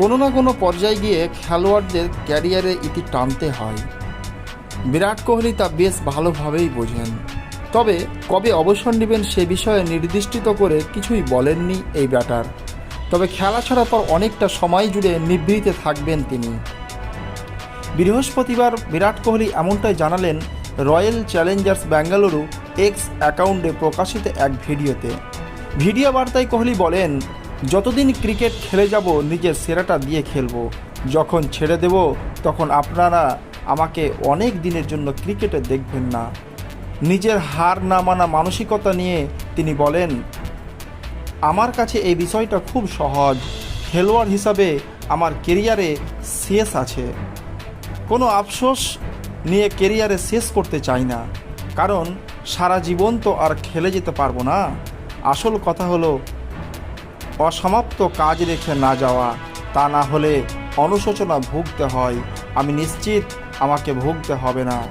কোনো না কোনো পর্যায়ে গিয়ে খেলোয়াড়দের ক্যারিয়ারে ইতি টানতে হয়। বিরাট কোহলি তা বেশ ভালোভাবেই বোঝেন। তবে কবে অবসর নেবেন সে বিষয়ে নির্দিষ্ট করে কিছুই বলেননি এই ব্যাটার। তবে খেলা ছাড়ার পর অনেকটা সময় জুড়ে নিবৃত্তে থাকবেন তিনি। বৃহস্পতিবার বিরাট কোহলি এমনটাই জানালেন রয়্যাল চ্যালেঞ্জার্স বেঙ্গালুরু এক্স অ্যাকাউন্টে প্রকাশিত এক ভিডিওতে। ভিডিও বার্তায় কোহলি বলেন যতদিন ক্রিকেট খেলে যাব, নিজের সেরাটা দিয়ে খেলব। যখন ছেড়ে দেব, তখন আপনারা আমাকে অনেক দিনের জন্য ক্রিকেটে দেখবেন না। নিজের হার না মানা মানসিকতা নিয়ে তিনি বলেন, আমার কাছে এই বিষয়টা খুব সহজ। খেলোয়াড় হিসাবে আমার কেরিয়ারে শেষ আছে। কোনো আফসোস নিয়ে কেরিয়ারে শেষ করতে চাই না। কারণ সারা জীবন তো আর খেলে যেতে পারব না। আসল কথা হলো অসমাপ্ত কাজ রেখে না যাওয়া, তা না হলে অনুশোচনা ভুগতে হয়। আমি নিশ্চিত আমাকে ভুগতে হবে না।